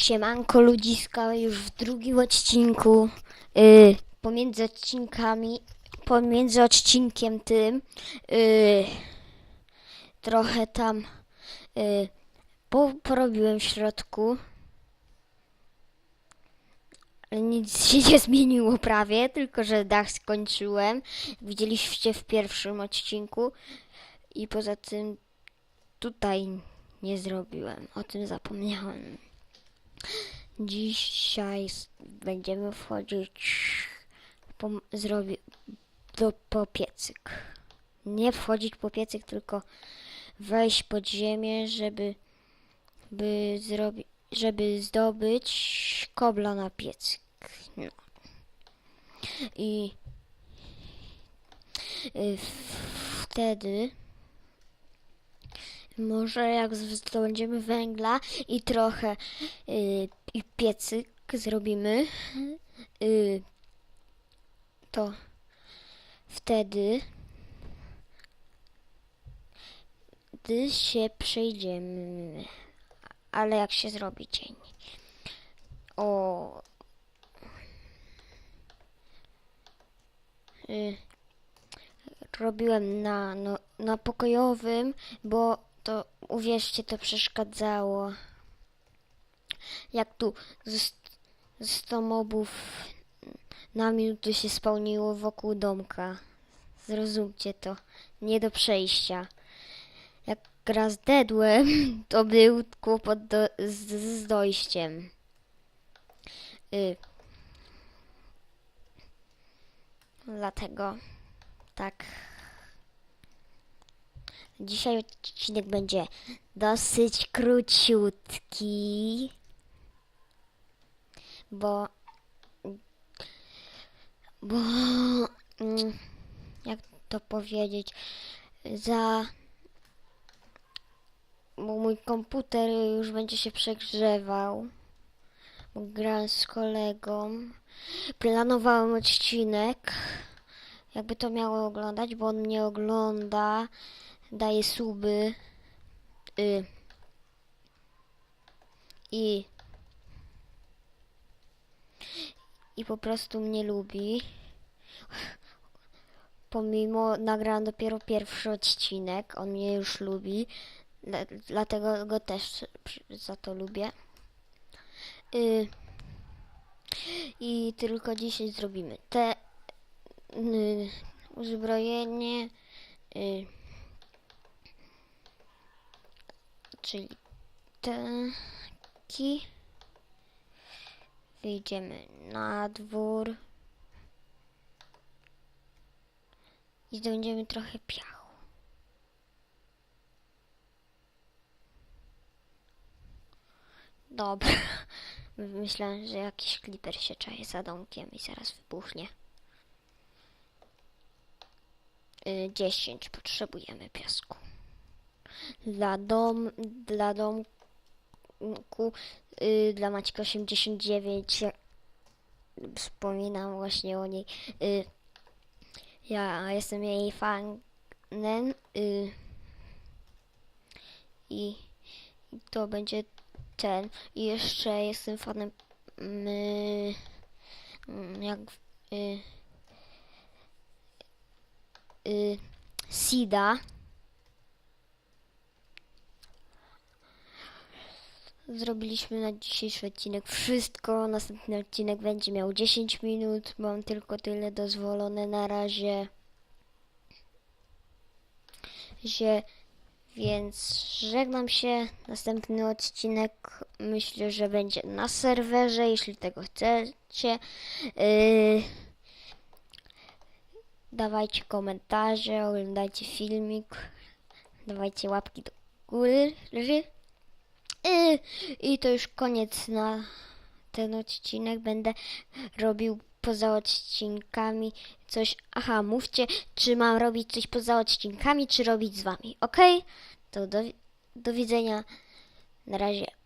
Siemanko ludziska, już w drugim odcinku, y, pomiędzy odcinkami, pomiędzy odcinkiem tym, y, trochę tam y, po, porobiłem w środku, nic się nie zmieniło prawie, tylko że dach skończyłem, widzieliście w pierwszym odcinku i poza tym tutaj nie zrobiłem, o tym zapomniałem. Dzisiaj będziemy wchodzić po, zrobi, do, po piecyk. Nie wchodzić po piecyk, tylko wejść pod ziemię, żeby, by zrobi, żeby zdobyć kobla na piecyk. No. I y, wtedy może jak zdobędziemy węgla i trochę y, i piecyk zrobimy, y, to wtedy gdy się przejdziemy. Ale jak się zrobi dzień? O. Y, robiłem na, no, na pokojowym, bo to uwierzcie, to przeszkadzało. Jak tu z, z 100 mobów na minutę się spełniło wokół domka. Zrozumcie to. Nie do przejścia. Jak raz dedłem, to był kłopot do, z, z dojściem. Y. Dlatego tak. Dzisiaj odcinek będzie dosyć króciutki, bo bo mm, jak to powiedzieć za bo mój komputer już będzie się przegrzewał bo grałem z kolegą. Planowałem odcinek jakby to miało oglądać bo on mnie ogląda daje suby y, i i po prostu mnie lubi. Pomimo nagrałem dopiero pierwszy odcinek, on mnie już lubi, dla- dlatego go też za to lubię. Y, I tylko dzisiaj zrobimy te y, uzbrojenie, y, czyli taki. Wyjdziemy na dwór i zdobędziemy trochę piachu. Dobra. Myślałem, że jakiś kliper się czaje za domkiem i zaraz wybuchnie. Y, 10 potrzebujemy piasku. Dla dom, dla domku, y, dla Maćka 89 ja wspominam właśnie o niej. Y, ja jestem jej fanem y, i to będzie ten. I jeszcze jestem fanem y, mm, jak y, y, Sida. Zrobiliśmy na dzisiejszy odcinek wszystko. Następny odcinek będzie miał 10 minut. Mam tylko tyle dozwolone na razie. Że, więc żegnam się. Następny odcinek myślę, że będzie na serwerze, jeśli tego chcecie. Yy, dawajcie komentarze, oglądajcie filmik. Dawajcie łapki do góry. I, I to już koniec na ten odcinek. Będę robił poza odcinkami coś. Aha, mówcie, czy mam robić coś poza odcinkami, czy robić z wami. Ok? To do, do widzenia. Na razie.